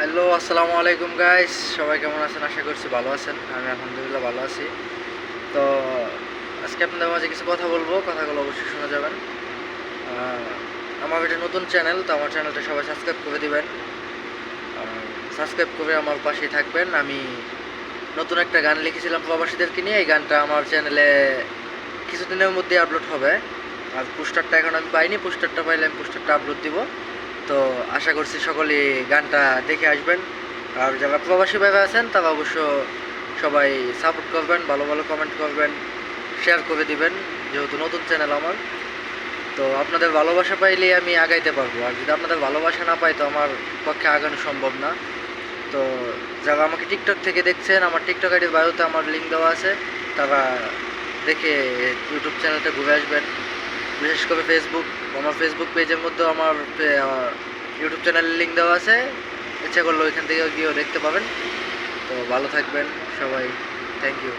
Hello আসসালামু আলাইকুম guys সবাই কেমন আছেন? আশা করছি ভালো আছেন। আমি আলহামদুলিল্লাহ ভালো আছি। তো, আজকে আপনাদের মাঝে কিছু কথা বলব। কথাগুলো অবশ্যই শোনা যাবেন। আমার এটা নতুন চ্যানেল তো আমার চ্যানেলটা সবাই সাবস্ক্রাইব করে দিবেন। সাবস্ক্রাইব করে আমার পাশেই থাকবেন। আমি নতুন একটা গান লিখেছিলাম প্রবাসীদেরকে নিয়ে। এই গানটা আমার চ্যানেলে কিছুদিনের মধ্যে আপলোড হবে। আর পোস্টারটা এখন আমি পাইনি। পোস্টারটা পাইলে আমি পোস্টারটা আপলোড দিব। তো আশা করছি সকলেই গানটা দেখে আসবেন। আর যারা প্রবাসী ভাবে আছেন, তারা অবশ্য সবাই সাপোর্ট করবেন, ভালো ভালো কমেন্ট করবেন শেয়ার করে দিবেন, যেহেতু নতুন চ্যানেল আমার। তো আপনাদের ভালোবাসা পাইলেই আমি আগাইতে পারব। আর যদি আপনাদের ভালোবাসা না পাই, তো আমার পক্ষে আগানো সম্ভব না। তো যারা আমাকে টিকটক থেকে দেখছেন, আমার টিকটক আইডির বায়োতে আমার লিঙ্ক দেওয়া আছে, তারা দেখে ইউটিউব চ্যানেলটা ঘুরে আসবেন। বিশেষ করে ফেসবুক আমার ফেসবুক পেজের মধ্যে আমার ইউটিউব চ্যানেলের লিঙ্ক দেওয়া আছে। ইচ্ছা করলে ওইখান থেকেও গিয়েও দেখতে পাবেন। তো ভালো থাকবেন সবাই। Thank you